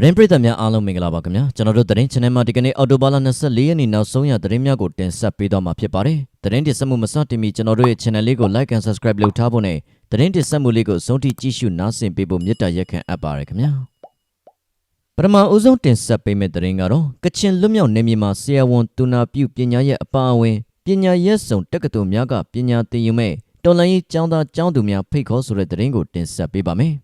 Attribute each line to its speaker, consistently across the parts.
Speaker 1: သတင်းပရိသတ်များအားလုံးမင်္ဂလာပါခင်ဗျာကျွန်တော်တို့သတင်း channel မှာဒီကနေ့အော်တိုဘာလ24ရက်နေ့နောက်ဆုံးရသတင်းများကိုတင်ဆက်ပေးသွားမှာဖြစ်ပါတယ်သတင်းတင်ဆက်မှုမစတင်မီကျွန်တော်တို့ရဲ့ channel လေးကို like and subscribe လုပ်ထားဖို့နဲ့သတင်းတင်ဆက်မှုလေးကိုဆုံးထိကြည့်ရှုနားဆင်ပေးဖို့မေတ္တာရက်ခံအပ်ပါတယ်ခင်ဗျာပထမဦးဆုံးတင်ဆက်ပေးမယ့်သတင်းကတော့ကချင်လွတ်မြောက်နေမြေမှာဆရာဝန်တူနာပြုပညာရဲ့အပါအဝင်ပညာရဲ့စုံတက္ကသိုလ်များကပညာသင်ယူမဲ့တော်လိုင်းရေးကျောင်းသားကျောင်းသူများဖိတ်ခေါ်ဆိုတဲ့သတင်းကိုတင်ဆက်ပေးပါမယ်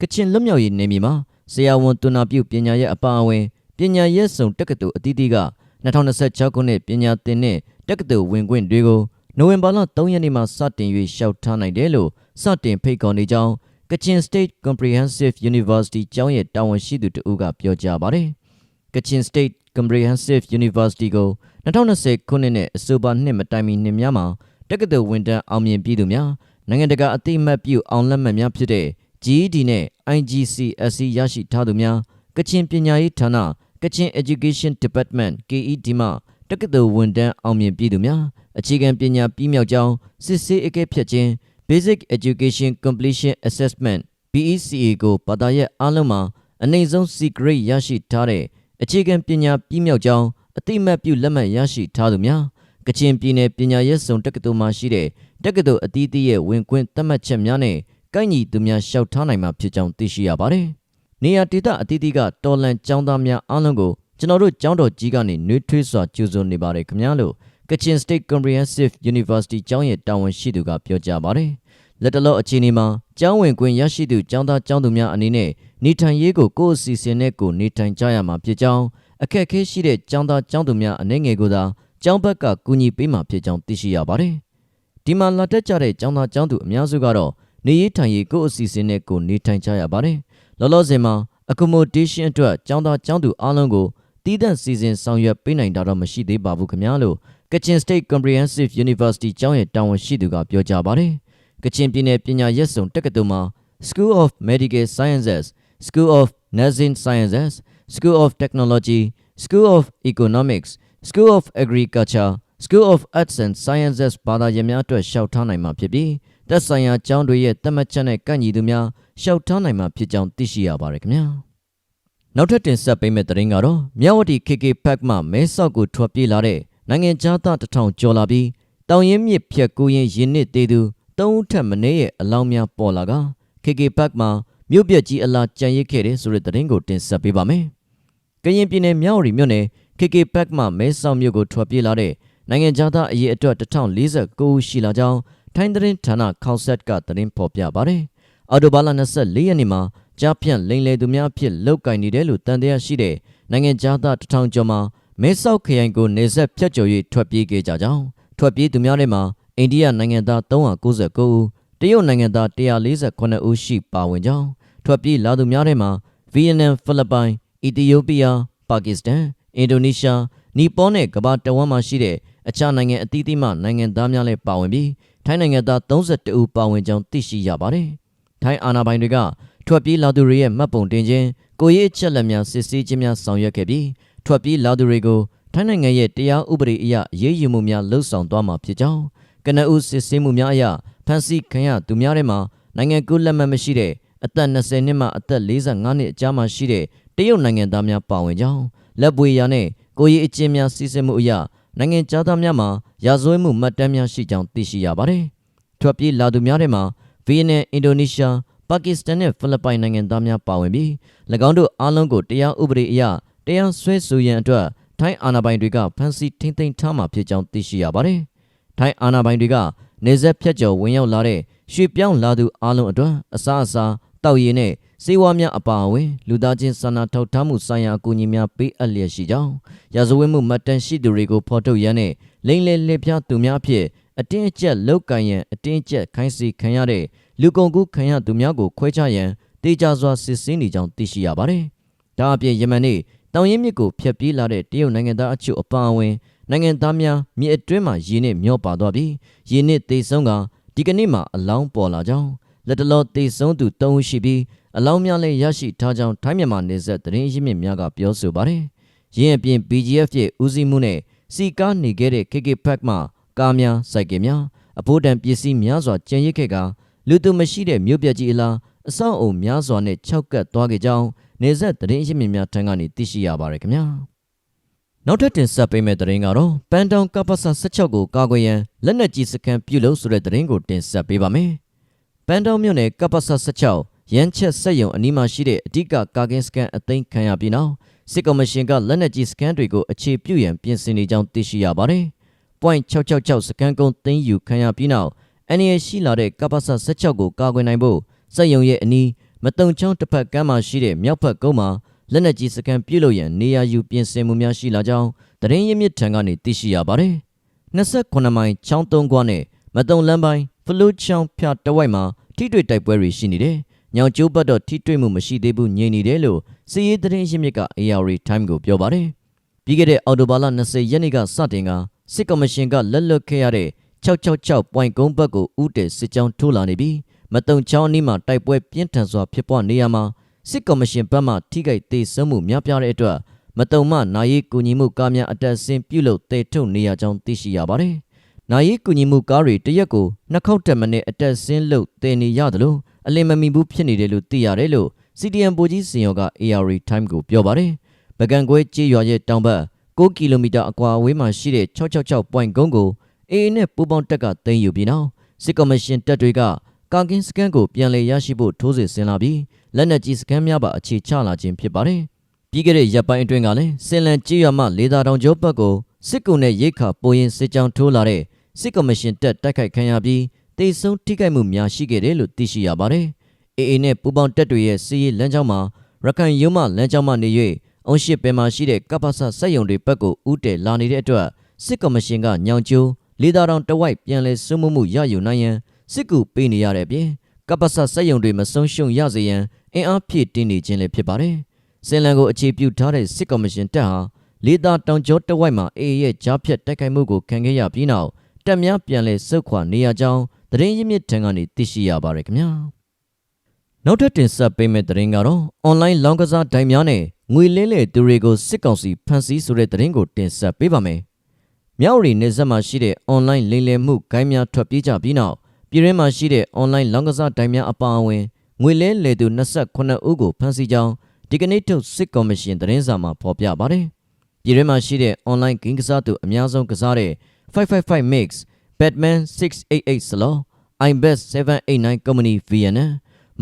Speaker 1: ကချင်လွတ်မြောက်ရေးနေမြေမှာ ဆရာဝန်တူနာပြုပညာရဲ့အပါအဝင်ပညာရဲ့စုံတက္ကသိုလ်အသီးသီးက2026ခုနှစ်ပညာသင်တဲ့တက္ကသိုလ်ဝင်ခွင့်တွေကိုနိုဝင်ဘာလ3ရက်နေ့မှာစတင်၍ရှောက်ထားနိုင်တယ်လို့စတင်ဖိတ်ခေါ်နေကြောင်းကချင် State Comprehensive University ကျောင်းရဲ့တာဝန်ရှိသူတဦးကပြောကြားပါတယ်။ကချင် State Comprehensive University ကို2020ခုနှစ်နဲ့အဆိုပါနှစ်မတိုင်မီနှစ်များမှာတက္ကသိုလ်ဝင်တန်းအောင်မြင်ပြီးသူများနိုင်ငံတကာအသိအမှတ်ပြုအောင်လက်မှတ်များဖြစ်တဲ့ GED နဲ့ IGCSE ရရှိထားသူများကချင်ပညာရေးဌာနကချင် Education Department KED မှတက္ကသိုလ်ဝန်တန်းအောင်မြင်ပြည်သူများအခြေခံပညာပြီးမြောက်ကြောင်းစစ်ဆေးအကဲဖြတ်ခြင်း Basic Education Completion Assessment BECA ကိုဘာသာရပ်အားလုံးမှာအနိုင်ဆုံး C grade ရရှိထားတဲ့အခြေခံပညာပြီးမြောက်ကြောင်းအတိအမှတ်ပြုလက်မှတ်ရရှိထားသူများကချင်ပြည်နယ်ပညာရေးစုံတက္ကသိုလ်မှာရှိတဲ့တက္ကသိုလ်အသီးသီးရဲ့ဝင်ခွင့်သတ်မှတ်ချက်များနဲ့ ကိုက်ညီသူများလျှောက်ထားနိုင်မှာဖြစ်ကြောင်းသိရှိရပါတယ်။နေရာဒေသအသီးသီးကတော်လန်ចောင်းသားများအားလုံးကိုကျွန်တော်တို့ကျောင်းတော်ကြီးကနေနှွေးထွေးစွာကြိုဆိုနေပါတယ်ခင်ဗျာလို့ Kachin State Comprehensive University ကျောင်းရဲ့တာဝန်ရှိသူကပြောကြားပါတယ်။လက်တလောအခြေအနေမှာကျောင်းဝင်ခွင့်ရရှိသူကျောင်းသားကျောင်းသူများအနေနဲ့နေထိုင်ရေးကိုကိုယ့်အစီအစဉ်နဲ့ကိုယ်နေထိုင်ကြရမှာဖြစ်ကြောင်းအခက်အခဲရှိတဲ့ကျောင်းသားကျောင်းသူများအနေငယ်ကိုသာကျောင်းဘက်ကကူညီပေးမှာဖြစ်ကြောင်းသိရှိရပါတယ်။ဒီမှာလာတက်ကြတဲ့ကျောင်းသားကျောင်းသူအများစုကတော့ နေရေးထိုင်ရေးကိုယ့်အစီအစဉ်နဲ့ကိုယ်နေထိုင်ကြရပါတယ်။လောလောဆယ်မှာ accommodation အတွက်ကျောင်းသားကျောင်းသူအားလုံးကိုတည်တံ့စီစဉ်ဆောင်ရွက်ပေးနိုင်တာတော့မရှိသေးပါဘူးခင်ဗျာလို့ Kachin State Comprehensive University ကျောင်းရဲ့တာဝန်ရှိသူကပြောကြားပါတယ်။ကချင်ပြည်နယ်ပညာရေးစုံတက္ကသိုလ်မှာ School of Medical Sciences, School of Nursing Sciences, School of Technology, School of Economics, School of Agriculture, School of Arts and Sciences ဘာသာရပ်များအတွက်ရှောက်ထားနိုင်မှာဖြစ်ပြီး သက်ဆိုင်ရာကျောင်းတွေရဲ့သတ်မှတ်ချက်နဲ့ကန့်ညီသူများရှောက်ထားနိုင်မှာဖြစ်ကြောင်းသိရှိရပါတယ်ခင်ဗျာနောက်ထပ်တင်ဆက်ပေးမယ့်သတင်းကတော့မြဝတီ KK Park မှမဲဆောက်ကိုထွက်ပြေးလာတဲ့နိုင်ငံခြားသားတစ်ထောင်ကျော်လာပြီးတောင်ရင်မြစ်ဖြတ်ကူးရင်ရင်းနစ်သေးသူသုံးဦးထက်မနည်းရဲ့အလောင်းများပေါ်လာက KK Park မှာမြို့ပြကြီးအလားကြံရစ်ခဲ့တဲ့ဆိုတဲ့သတင်းကိုတင်ဆက်ပေးပါမယ်ကရင်ပြည်နယ်မြဝတီမြို့နယ် KK Park မှမဲဆောက်မြို့ကိုထွက်ပြေးလာတဲ့နိုင်ငံခြားသားအရေးအတွက်1049ဦးရှိလာကြောင်း ထိုင်းသတင်းဌာနခေါက်ဆက်ကသတင်းဖော်ပြပါတယ်။အော်တိုဘာလ24ရက်နေ့မှာကြားဖြန့်လိန်လေသူများအဖြစ်လောက်ကင်နေတယ်လို့တန်တရားရှိတဲ့နိုင်ငံခြားသားတထောင်ကျော်မှာမဲဆောက်ခရိုင်ကိုနေဆက်ဖြတ်ကျော်၍ထွက်ပြေးခဲ့ကြကြောင်းထွက်ပြေးသူများထဲမှာအိန္ဒိယနိုင်ငံသား399ဦးတရုတ်နိုင်ငံသား148ဦးရှိပါဝင်ကြောင်းထွက်ပြေးလာသူများထဲမှာဗီယက်နမ်ဖိလစ်ပိုင်အီသီယိုးပီးယားပါကစ္စတန်အင်ဒိုနီးရှားနီပေါနဲ့ကမ္ဘာတဝန်းမှာရှိတဲ့အခြားနိုင်ငံအသီးသီးမှနိုင်ငံသားများလည်းပါဝင်ပြီး ထိုင်းနိုင်ငံသား32ဦးပါဝင်ကြောင်းသိရှိရပါတယ်။ထိုင်းအာဏာပိုင်တွေကထွက်ပြေးလာသူတွေရဲ့မှတ်ပုံတင်ခြင်းကိုရေးအချက်လက်များစစ်ဆေးခြင်းများဆောင်ရွက်ခဲ့ပြီးထွက်ပြေးလာသူတွေကိုထိုင်းနိုင်ငံရဲ့တရားဥပဒေအရအရေးယူမှုများလှုပ်ဆောင်သွားမှာဖြစ်ကြောင်းကနအူးစစ်ဆေးမှုများအရဖန်ဆီးခံရသူများထဲမှာနိုင်ငံကူးလက်မှတ်မရှိတဲ့အသက်20နှစ်မှအသက်45နှစ်အကြားမှာရှိတဲ့တရုတ်နိုင်ငံသားများပါဝင်ကြောင်းလက်ပွေရာနဲ့ကိုရေးအကျဉ်းများစီစစ်မှုအရ နိုင်ငံခြားသားများမှာရာဇဝတ်မှုမှတ်တမ်းများရှိကြောင်းသိရှိရပါတယ်။ထွက်ပြေးလာသူများထဲမှာဗီယက်နမ်အင်ဒိုနီးရှားပါကစ္စတန်နဲ့ဖိလစ်ပိုင်နိုင်ငံသားများပါဝင်ပြီး၎င်းတို့အားလုံးကိုတရားဥပဒေအရတရားစွဲဆိုရန်အတွက်ထိုင်းအာဏာပိုင်တွေကဖမ်းဆီးထိန်းသိမ်းထားမှာဖြစ်ကြောင်းသိရှိရပါတယ်။ထိုင်းအာဏာပိုင်တွေကနေဆက်ဖြတ်ကျော်ဝင်ရောက်လာတဲ့ရွှေပြောင်းလာသူအားလုံးအတွက်အစားအစာတောက်ရည်နဲ့ စေဝါများအပါအဝင်လူသားချင်းစာနာထောက်ထားမှုဆိုင်ရာအကူအညီများပေးအပ်လျက်ရှိကြောင်းရာဇဝတ်မှုမှတ်တမ်းရှိသူတွေကိုဖော်ထုတ်ရန်နဲ့လိမ့်လေလက်ပြသူများဖြင့်အတင်းအကျပ်လောက်ကန်ရန်အတင်းအကျပ်ခိုင်းစီခံရတဲ့လူကုန်ကူးခံရသူများကိုခွဲခြားရန်တေချာစွာစစ်ဆေးနေကြောင်းသိရှိရပါတယ်။ဒါအပြင်ယမန်နေ့တောင်ရင်မြစ်ကိုဖျက်ပြေးလာတဲ့တရုတ်နိုင်ငံသားအချို့အပါအဝင်နိုင်ငံသားများမြစ်အတွင်းမှာရေနစ်မျောပါသွားပြီးရေနစ်သေဆုံးကဒီကနေ့မှအလောင်းပေါ်လာကြောင်းလက်တလောသေဆုံးသူ၃ဦးရှိပြီး အလောင်းများလည်းရရှိထားကြောင်းထိုင်းမြန်မာနေဆက်သတင်းရင်းမြစ်များကပြောဆိုပါတယ်။ရင်းအပြင် BGF ရဲ့ဦးစီးမှုနဲ့စီကားနေခဲ့တဲ့ KK Park မှာကားများစိုက်ကယ်များအဖို့တန်ပစ္စည်းများစွာကျန်ရစ်ခဲ့ကလူသူမရှိတဲ့မြို့ပြကြီးအလားအဆောက်အုံများစွာနဲ့ခြောက်ကပ်သွားခဲ့ကြောင်းနေဆက်သတင်းရင်းမြစ်များထံကနေသိရှိရပါတယ်ခင်ဗျာနောက်ထပ်တင်ဆက်ပေးမယ့်သတင်းကတော့ပန်တောင်ကပ္ပစ16ကိုကာကွယ်ရန်လက်နက်ကြီးစခန်းပြုလုပ်ဆိုတဲ့သတင်းကိုတင်ဆက်ပေးပါမယ်ပန်တောင်မြို့နယ်ကပ္ပစ16 ရန်ချက်ဆက်ယုံအနီးမှာရှိတဲ့အဓိကကာကင်းစခန်းအသိမ်းခံရပြီးနောက်စစ်ကော်မရှင်ကလက်နက်ကြီးစခန်းတွေကိုအခြေပြုရန်ပြင်ဆင်နေကြောင်းသိရှိရပါတယ်။ .666 စကန်ကုန်းသိမ်းယူခံရပြီးနောက်အန်ရရှိလာတဲ့ကပ္ပစ16ကိုကာကွယ်နိုင်ဖို့စက်ယုံရဲ့အနီးမတုံချောင်းတစ်ဖက်ကမ်းမှာရှိတဲ့မြောက်ဖက်ကုန်းမှာလက်နက်ကြီးစကန်ပြုလုပ်ရန်နေရာယူပြင်ဆင်မှုများရှိလာကြောင်းသတင်းရင်းမြစ်ထံကနေသိရှိရပါတယ်။28မိုင်ချောင်းသုံးခွနဲ့မတုံလမ်းပိုင်းဖလူးချောင်းဖြတ်တဝိုက်မှာထိတွေ့တိုက်ပွဲတွေရှိနေတယ်။ ညောင်ကျိုးဘတ်တော့ထိတွေ့မှုမရှိသေးဘူးညင်နေတယ်လို့စီရေးသတင်းရင်းမြစ်က AR Time ကိုပြောပါတယ်။ပြီးခဲ့တဲ့အော်တိုဘာလ20ရက်နေ့ကစတင်ကစစ်ကော်မရှင်ကလက်လွတ်ခဲ့ရတဲ့666 point ကုန်းဘက်ကိုဥတေစစ်ကြောင်းထိုးလာနေပြီးမတုံချောင်းအနီးမှာတိုက်ပွဲပြင်းထန်စွာဖြစ်ပွားနေရမှာစစ်ကော်မရှင်ဘက်မှထိခိုက်သေးဆုံးမှုများပြားတဲ့အတွက်မတုံမှနာယီကူညီမှုကားများအတက်ဆင်းပြုလုပ်တည်ထုတ်နေရကြောင်းသိရှိရပါတယ်။နာယီကူညီမှုကားတွေတရက်ကိုနှစ်ခေါက်တက်မနဲ့အတက်ဆင်းလုပ်တည်နေရတယ်လို့ အလင်းမမီဘူးဖြစ်နေတယ်လို့သိရတယ်လို့ CDM ပိုကြီးစင်ရောက AR Time ကိုပြောပါတယ်။ပကံကွဲကြေးရွာရဲ့တောင်ဘက်6ကီလိုမီတာအကွာအဝေးမှာရှိတဲ့666 point ကုန်းကို AA နဲ့ပူးပေါင်းတပ်ကသိမ်းယူပြီးနောက်စစ်ကော်မရှင်တပ်တွေကကာကင်းစကန်ကိုပြန်လည်ရရှိဖို့ထိုးစစ်ဆင်လာပြီးလက်နက်ကြီးစကန်များပါအခြေချလာခြင်းဖြစ်ပါတယ်။ပြီးခဲ့တဲ့ရက်ပိုင်းအတွင်းကလည်းစင်လန်ကြေးရွာမှလေသာတောင်ကျောဘက်ကိုစစ်ကုနဲ့ရိတ်ခါပိုရင်စစ်ကြောင်းထိုးလာတဲ့စစ်ကော်မရှင်တပ်တိုက်ခိုက်ခံရပြီး တိတ်ဆုံးထိခိုက်မှုများရှိခဲ့တယ်လို့သိရှိရပါတယ်။ AA နဲ့ပူးပေါင်းတပ်တွေရဲ့စီးရီလမ်းကြောင်းမှာရခိုင်ရုံးမှလမ်းကြောင်းမှနေ၍အုံရှိပင်မှာရှိတဲ့ကပ္ပဆစက်ယုံတွေဘက်ကိုဥတည်လာနေတဲ့အတွက်စစ်ကော်မရှင်ကညောင်ကျိုးလေသာတောင်တဝိုက်ပြန်လဲစွမှုမှုရယူနိုင်ရန်စစ်ကူပေးနေရတဲ့အပြင်ကပ္ပဆစက်ယုံတွေမဆုံးရှုံးရစေရန်အင်အားဖြည့်တင်းနေခြင်းလည်းဖြစ်ပါတယ်။စင်လန်ကိုအခြေပြုထားတဲ့စစ်ကော်မရှင်တပ်ဟာလေသာတောင်ကျောတဝိုက်မှာအေအေရဲ့ကြားဖြတ်တိုက်ခိုက်မှုကိုခံခဲ့ရပြီးနောက်တပ်များပြန်လဲဆုတ်ခွာနေရကြောင်း သတင်းရင်းမြစ်ထံကနေသိရှိရပါတယ်ခင်ဗျာ။နောက်ထပ်တင်ဆက်ပေးမယ့်သတင်းကတော့အွန်လိုင်းလောင်းကစားဒိုင်များနဲ့ငွေလင်းလေသူတွေကိုစစ်ကောင်စီဖမ်းဆီးဆိုတဲ့သတင်းကိုတင်ဆက်ပေးပါမယ်။မြောက်ရီနေဆက်မှာရှိတဲ့အွန်လိုင်းလိမ်လည်မှုဂိုင်းများထွက်ပြေးကြပြီးနောက်ပြည်ရင်းမှာရှိတဲ့အွန်လိုင်းလောင်းကစားဒိုင်များအပါအဝင်ငွေလဲလေသူ28ဦးကိုဖမ်းဆီးကြောင်းဒီကနေ့ထုတ်စစ်ကော်မရှင်သတင်းစာမှာဖော်ပြပါတယ်။ပြည်ရင်းမှာရှိတဲ့အွန်လိုင်းဂိမ်းကစားသူအများဆုံးကစားတဲ့555 mix Batman 688 Slow iBet 789 Company VN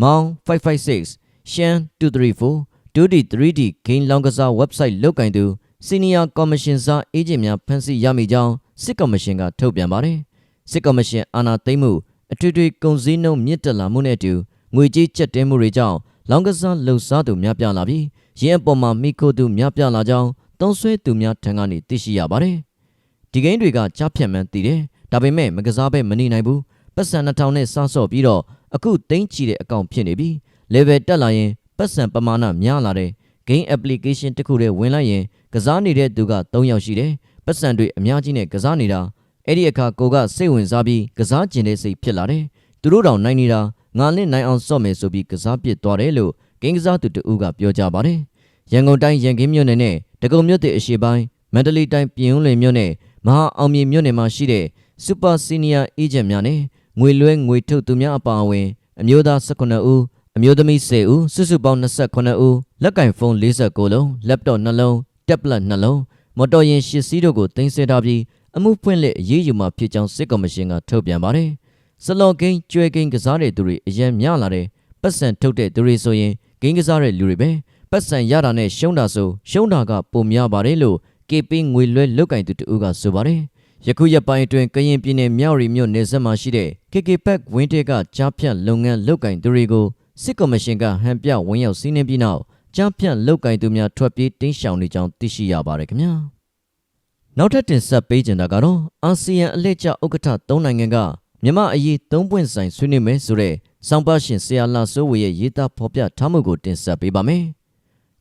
Speaker 1: မောင်556 Shan 234 2D 3D ဂိမ်းလောင်းကစား website လုတ်ကင်သူစီနီယာကော်မရှင်စားအေဂျင့်များဖမ်းဆီးရမိကြောင်းစစ်ကော်မရှင်ကထုတ်ပြန်ပါတယ်။စစ်ကော်မရှင်အာဏာသိမ်းမှုအထွေထွေကုန်စည်နှုန်းမြင့်တက်လာမှုနဲ့အတူငွေကြေးကျပ်တင်းမှုတွေကြောင့်လောင်းကစားလှုပ်ရှားသူများပြားလာပြီးရင်းအပေါ်မှာမိခိုသူများပြားလာကြောင်းသုံးဆွဲသူများထံကနေသိရှိရပါတယ်။ဒီဂိမ်းတွေကကြားဖြတ်မှန်းသိတယ်။ ဒါပေမဲ့မကစားဘဲမနေနိုင်ဘူး။ပတ်စံ2000နဲ့စဆော့ပြီးတော့အခုသိမ်းချီတဲ့အကောင့်ဖြစ်နေပြီ။ level တက်လာရင်ပတ်စံပမာဏများလာတယ် game application တစ်ခုတည်းဝင်လိုက်ရင်ကစားနေတဲ့သူက3ယောက်ရှိတယ်ပတ်စံတွေအများကြီးနဲ့ကစားနေတာအဲ့ဒီအခါကိုကစိတ်ဝင်စားပြီးကစားကျင်တဲ့စိတ်ဖြစ်လာတယ်သူတို့တောင်နိုင်နေတာငါလင့်နိုင်အောင်စော့မယ်ဆိုပြီးကစားပစ်သွားတယ်လို့ဂိမ်းကစားသူတဦးကပြောကြပါတယ်ရန်ကုန်တိုင်းရန်ကင်းမြို့နယ်နဲ့ဒဂုံမြို့နယ်အရှေ့ပိုင်းမန္တလေးတိုင်းပြင်ဦးလွင်မြို့နယ်မဟာအောင်မြေမြို့နယ်မှာရှိတဲ့ စူပါစီနီယာအေဂျင့်များနဲ့ငွေလွှဲငွေထုတ်သူများအပါအဝင်အမျိုးသား18ဦးအမျိုးသမီး10ဦးစုစုပေါင်း28ဦးလက်ကင်ဖုန်း49လုံးလပ်တော့2လုံးတက်ဘလက်2လုံးမော်တော်ယာဉ်10စီးတို့ကိုတင်ဆက်ထားပြီးအမှုဖွင့်လက်အရေးယူမှာဖြစ်ကြောင်းစစ်ကော်မရှင်ကထုတ်ပြန်ပါတယ်။စလော့ဂိမ်းကျွဲဂိမ်းကစားတဲ့သူတွေအရင်များလာတယ်။ပတ်စံထုတ်တဲ့သူတွေဆိုရင်ဂိမ်းကစားတဲ့လူတွေပဲပတ်စံရတာနဲ့ရှုံးတာဆိုရှုံးတာကပုံများပါတယ်လို့ KP ငွေလွှဲလုတ်ကင်သူတို့ကဆိုပါတယ်။ ယခုရက်ပိုင်းအတွင်းကရင်ပြည်နယ်မြောက်ရီမြို့နယ်ဆက်မှာရှိတဲ့ KK Pack ဝင်းတဲကကြားဖြတ်လုပ်ငန်းလုတ်ကင်သူတွေကိုစစ်ကော်မရှင်ကဟန်ပြဝင်းရောက်စီးနှင်းပြီးနောက်ကြားဖြတ်လုတ်ကင်သူများထွက်ပြေးတင်းရှောင်နေကြောင်းသိရှိရပါတယ်ခင်ဗျာနောက်ထပ်တင်ဆက်ပေးကြတာကတော့အာဆီယံအလှည့်ကျဥက္ကဋ္ဌ၃နိုင်ငံကမြမအရေး၃ပွင့်ဆိုင်ဆွေးနွေးမယ်ဆိုတဲ့စောင့်ပါရှင်ဆရာလာစိုးဝေရဲ့ရေးသားဖော်ပြထားမှုကိုတင်ဆက်ပေးပါမယ်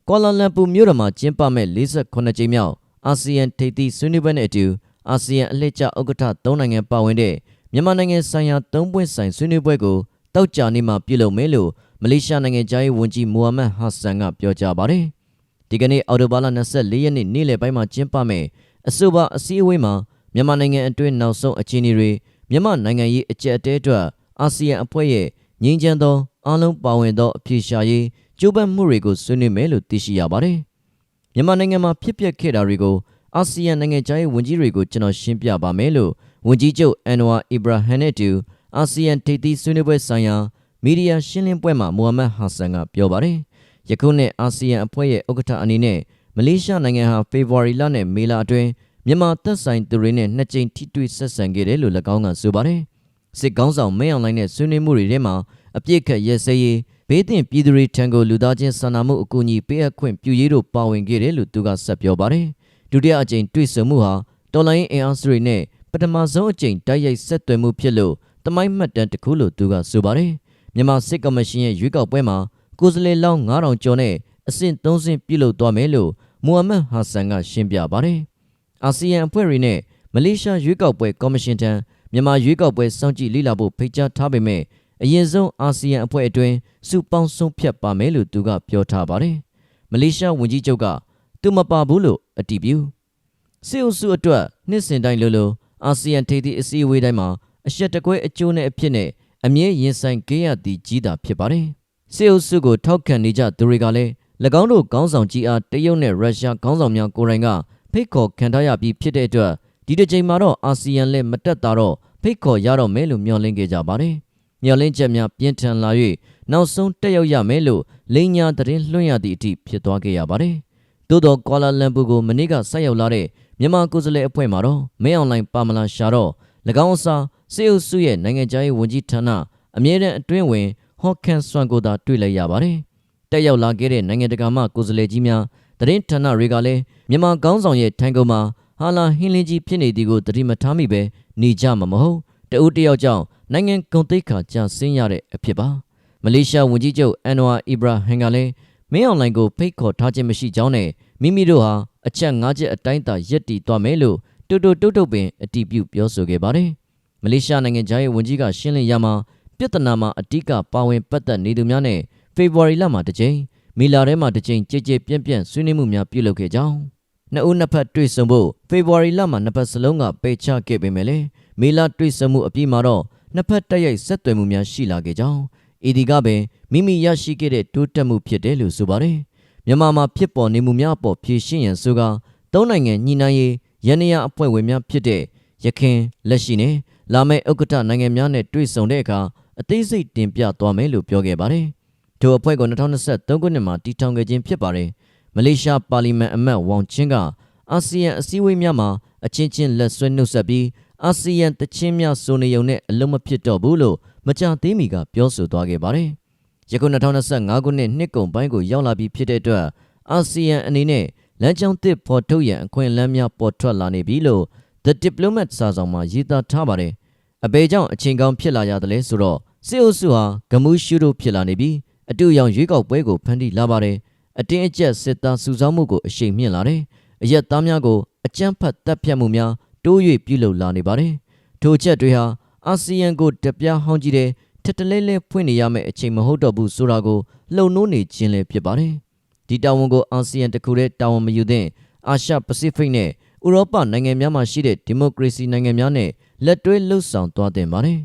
Speaker 1: ကွာလာလမ်ပူမြို့တော်မှာကျင်းပမဲ့48ကြိမ်မြောက်အာဆီယံထိပ်သီးဆွေးနွေးပွဲနဲ့အတူ အာဆီယံအလှည့်ကျဥက္ကဋ္ဌ၃နိုင်ငံပါဝင်တဲ့မြန်မာနိုင်ငံဆိုင်ရာ၃ပွင့်ဆိုင်ဆွေးနွေးပွဲကိုတောက်ကြနေ့မှာပြုလုပ်မယ်လို့မလေးရှားနိုင်ငံသားရေးဝန်ကြီးမိုဟာမက်ဟာဆန်ကပြောကြားပါတယ်။ဒီကနေ့အော်တိုဘာလ24ရက်နေ့နေ့လယ်ပိုင်းမှာကျင်းပမယ်အဆိုပါအစည်းအဝေးမှာမြန်မာနိုင်ငံအတွင်းနောက်ဆုံးအခြေအနေတွေမြန်မာနိုင်ငံရေးအကြက်အတဲအတွက်အာဆီယံအဖွဲ့ရဲ့ငြိမ်းချမ်းသောအားလုံးပါဝင်သောအဖြေရှာရေးကြိုးပမ်းမှုတွေကိုဆွေးနွေးမယ်လို့သိရှိရပါတယ်။မြန်မာနိုင်ငံမှာဖြစ်ပျက်ခဲ့တာတွေကို အာဆီယံနိုင်ငံခြားရေးဝန်ကြီးတွေကိုကျွန်တော်ရှင်းပြပါမယ်လို့ဝန်ကြီးချုပ်အန်နဝါအီဘရာဟန်နဲ့တူအာဆီယံထိပ်သီးဆွေးနွေးပွဲဆိုင်ရာမီဒီယာရှင်းလင်းပွဲမှာမိုဟာမက်ဟာဆန်ကပြောပါတယ်။ယခုနှစ်အာဆီယံအဖွဲ့ရဲ့ဥက္ကဋ္ဌအနေနဲ့မလေးရှားနိုင်ငံဟာဖေဖော်ဝါရီလနဲ့မေလအတွင်းမြန်မာသက်ဆိုင်သူတွေနဲ့နှစ်ကြိမ်ထိတွေ့ဆက်ဆံခဲ့တယ်လို့၎င်းကဆိုပါတယ်။စစ်ကောင်းဆောင်မင်းအောင်လှိုင်နဲ့ဆွေးနွေးမှုတွေထဲမှာအပြစ်ခတ်ရဲစဲရေးဘေးသင့်ပြည်သူတွေထံကိုလူသားချင်းစာနာမှုအကူအညီပေးအပ်ခွင့်ပြုရေးတို့ပါဝင်ခဲ့တယ်လို့သူကဆက်ပြောပါတယ်။ ဒုတိယအကြိမ်တွေ့ဆုံမှုဟာတော်လိုင်းအင်အားစုတွေနဲ့ပထမဆုံးအကြိမ်တိုက်ရိုက်ဆက်သွယ်မှုဖြစ်လို့တမိုင်းမှတ်တမ်းတစ်ခုလို့သူကဆိုပါတယ်။မြန်မာစစ်ကော်မရှင်ရဲ့ရွေးကောက်ပွဲမှာကိုယ်စားလှယ်လောင်း9000ကျော်နဲ့အဆင့်3ဆင့်ပြုလုပ်သွားမယ်လို့မိုဟာမက်ဟာဆန်ကရှင်းပြပါတယ်။အာဆီယံအဖွဲ့တွေနဲ့မလေးရှားရွေးကောက်ပွဲကော်မရှင်ထံမြန်မာရွေးကောက်ပွဲစောင့်ကြည့်လေ့လာဖို့ဖိတ်ကြားထားပေမဲ့အရင်ဆုံးအာဆီယံအဖွဲ့အတွင်းစုပေါင်းဆုံးဖြတ်ပါမယ်လို့သူကပြောထားပါတယ်။မလေးရှားဝန်ကြီးချုပ်က သူမပါဘူးလို့အတည်ပြုစစ်အုပ်စုအတွက်နှစ်စဉ်တိုင်းလိုလိုအာဆီယံထိပ်သီးအစည်းအဝေးတိုင်းမှာအရှက်တကွဲအကျိုးနဲ့အဖြစ်နဲ့အမြဲရင်ဆိုင်ခဲ့ရသည်ကြီးတာဖြစ်ပါတယ်။စစ်အုပ်စုကိုထောက်ခံနေကြသူတွေကလည်း၎င်းတို့ခေါင်းဆောင်ကြီးအားတရုတ်နဲ့ရုရှားခေါင်းဆောင်များကိုယ်တိုင်ကဖိတ်ခေါ်ခံထားရပြီးဖြစ်တဲ့အတွက်ဒီတစ်ချိန်မှာတော့အာဆီယံလည်းမတက်တာတော့ဖိတ်ခေါ်ရတော့မယ်လို့မျှော်လင့်ခဲ့ကြပါတယ်။မျှော်လင့်ချက်များပြင်းထန်လာ၍နောက်ဆုံးတက်ရောက်ရမယ်လို့လိန်ညာသတင်းလွှင့်ရသည့်အထိဖြစ်သွားခဲ့ရပါတယ်။ သို့တော့ကွာလာလမ်ပူကိုမနေ့ကဆက်ရောက်လာတဲ့မြန်မာကိုယ်စားလှယ်အဖွဲ့မှာတော့မင်းအောင်လှိုင်ပါမလာရှာတော့၎င်းအစားစေအုပ်စုရဲ့နိုင်ငံခြားရေးဝန်ကြီးဌာနအမြဲတမ်းအတွင်းဝင်ဟော့ကန်ဆွမ်ကိုသာတွေ့လိုက်ရပါတယ်။တက်ရောက်လာခဲ့တဲ့နိုင်ငံတကာမှကိုယ်စားလှယ်ကြီးများသတင်းဌာနတွေကလည်းမြန်မာကောင်းဆောင်ရဲ့ထိုင်ကုန်မှာဟာလာဟင်းလင်းကြီးဖြစ်နေသည်ကိုသတိမထားမိပဲနေကြမှာမဟုတ်တဦးတယောက်ကြောင့်နိုင်ငံကုန်သိက္ခာကျဆင်းရတဲ့အဖြစ်ပါမလေးရှားဝန်ကြီးချုပ်အန်နဝါအီဘရာဟင်ကလည်း မင်းအွန်လိုင်းကိုဖိတ်ခေါ်ထားခြင်းမရှိကြောင်းနဲ့မိမိတို့ဟာအချက်၅ချက်အတိုင်းသာရက်တည်သွားမယ်လို့တူတူတုတ်တုတ်ပင်အတီးပြုပြောဆိုခဲ့ပါတယ်မလေးရှားနိုင်ငံသားရဲ့ဝန်ကြီးကရှင်းလင်းရမှာပြဿနာမှာအတိကပါဝင်ပတ်သက်နေသူများနဲ့ဖေဖော်ဝါရီလမှာတစ်ကြိမ်မီလာထဲမှာတစ်ကြိမ်ကြည်ကြည်ပြန့်ပြန့်ဆွေးနွေးမှုများပြုလုပ်ခဲ့ကြောင်းနှစ်ဦးနှစ်ဖက်တွေ့ဆုံဖို့ဖေဖော်ဝါရီလမှာနှစ်ဖက်စလုံးကပေချခဲ့ပေမဲ့လည်းမီလာတွေ့ဆုံမှုအပြီးမှာတော့နှစ်ဖက်တက်ရိုက်ဆက်သွယ်မှုများရှိလာခဲ့ကြောင်း အီဒီကပင်မိမိရရှိခဲ့တဲ့တိုးတက်မှုဖြစ်တယ်လို့ဆိုပါတယ်မြန်မာမှာဖြစ်ပေါ်နေမှုများအပေါ်ဖြေရှင်းရန်ဆိုကသုံးနိုင်ငံညှိနှိုင်းရေးရန်နရအဖွဲ့ဝင်များဖြစ်တဲ့ရခင်လက်ရှိနဲ့လာမယ့်ဥက္ကဋ္ဌနိုင်ငံများနဲ့တွေ့ဆုံတဲ့အခါအသေးစိတ်တင်ပြသွားမယ်လို့ပြောခဲ့ပါတယ်ထိုအဖွဲ့ကို2023ခုနှစ်မှာတည်ထောင်ခဲ့ခြင်းဖြစ်ပါတယ်မလေးရှားပါလီမန်အမတ်ဝေါင်ချင်းကအာဆီယံအစည်းအဝေးများမှာအချင်းချင်းလက်ဆွဲနှုတ်ဆက်ပြီးအာဆီယံတချင်းများစုံနေုံနဲ့အလုံးမဖြစ်တော့ဘူးလို့ မကြသေးမီကပြောဆိုသွားခဲ့ပါတယ်။ယခု2025ခုနှစ်နှစ်ကုန်ပိုင်းကိုရောက်လာပြီးဖြစ်တဲ့အတွက်အာဆီယံအနေနဲ့လမ်းကြောင်းသစ်ဖော်ထုတ်ရန်အခွင့်အလမ်းများပေါ်ထွက်လာနေပြီလို့ The Diplomat စာဆောင်မှာရေးသားထားပါတယ်။အပေကြောင့်အချိန်ကောင်းဖြစ်လာရတယ်လဲဆိုတော့စစ်အုပ်စုဟာဂမူးရှုတို့ဖြစ်လာနေပြီးအတူရောင်ရွေးကောက်ပွဲကိုဖန်တီးလာပါတယ်။အတင်းအကျပ်စစ်သားစုဆောင်းမှုကိုအရှိန်မြင့်လာတယ်။အရက်သားများကိုအကြမ်းဖက်တပ်ဖြတ်မှုများတိုး၍ပြုလုပ်လာနေပါတယ်။ထိုချက်တွေဟာ အာဆီယံကိုတပြားဟောင်းကြည့်တယ်ထက်တလဲလဲဖွင့်နေရမယ့်အချိန်မဟုတ်တော့ဘူးဆိုတာကိုလှုံ့နှိုးနေခြင်းလည်းဖြစ်ပါတယ်ဒီတာဝန်ကိုအာဆီယံတခုတည်းတာဝန်မယူသင့်အာရှပစိဖိတ်နဲ့ဥရောပနိုင်ငံများမှာရှိတဲ့ဒီမိုကရေစီနိုင်ငံများနဲ့လက်တွဲလှုပ်ဆောင်သွားတင်ပါတယ်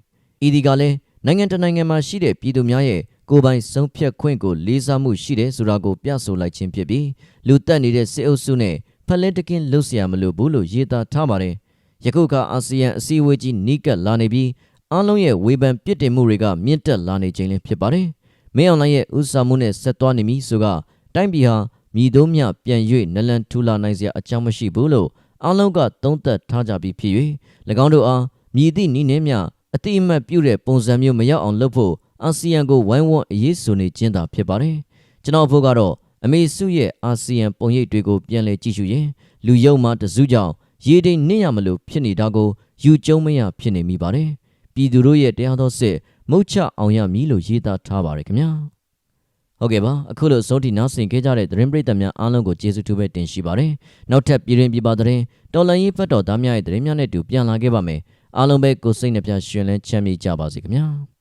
Speaker 1: ဤဒီကလည်းနိုင်ငံတနိုင်ငံမှာရှိတဲ့ပြည်သူများရဲ့ကိုယ်ပိုင်ဆုံးဖြတ်ခွင့်ကိုလေးစားမှုရှိတယ်ဆိုတာကိုပြဆိုလိုက်ခြင်းဖြစ်ပြီးလူတက်နေတဲ့စစ်အုပ်စုနဲ့ဖက်လက်တကင်းလှုပ်ဆရာမလို့ဘူးလို့យေတာထားပါတယ် ယခုကအာဆီယံအစည်းအဝေးကြီးနီးကပ်လာနေပြီးအားလုံးရဲ့ဝေဖန်ပြစ်တင်မှုတွေကမြင့်တက်လာနေခြင်းလည်းဖြစ်ပါတယ်။မင်းအောင်လှိုင်ရဲ့ဥစားမှုနဲ့ဆက်သွားနေပြီဆိုကတိုင်းပြည်ဟာမြည်သုံးမြပြန်၍နလန်ထူလာနိုင်စရာအကြောင်းမရှိဘူးလို့အားလုံးကသုံးသပ်ထားကြပြီးဖြစ်၍၎င်းတို့အားမြည်သည့်နည်းနဲ့မြအတိအမှတ်ပြုတဲ့ပုံစံမျိုးမရောက်အောင်လုပ်ဖို့အာဆီယံကိုဝိုင်းဝန်းအရေးဆိုနေခြင်းသာဖြစ်ပါတယ်။ကျွန်တော်ဖို့ကတော့အမေစုရဲ့အာဆီယံပုံရိပ်တွေကိုပြန်လည်ကြည့်ရှုရင်လူယုံမှတစုကြောင့် ရေတိမ်နစ်ရမလို့ဖြစ်နေတာကိုယူကျုံမရဖြစ်နေမိပါတယ်။ပြည်သူတို့ရဲ့တရားတော်စစ်မုတ်ချအောင်ရမည်လို့ရေးသားထားပါတယ်ခင်ဗျာ။ဟုတ်ကဲ့ပါအခုလိုစိုးတီနောက်ဆင်ခဲ့ကြတဲ့သတင်းပရိသတ်များအားလုံးကိုကျေးဇူးတူပဲတင်ရှိပါတယ်။နောက်ထပ်ပြည်ရင်ပြပါသတင်းတော်လန်ရေးဖတ်တော်သားများရဲ့သတင်းများနဲ့တူပြန်လာခဲ့ပါမယ်။အားလုံးပဲကိုစိတ်နှပြရှင်လန်းချမ်းမြေ့ကြပါစေခင်ဗျာ။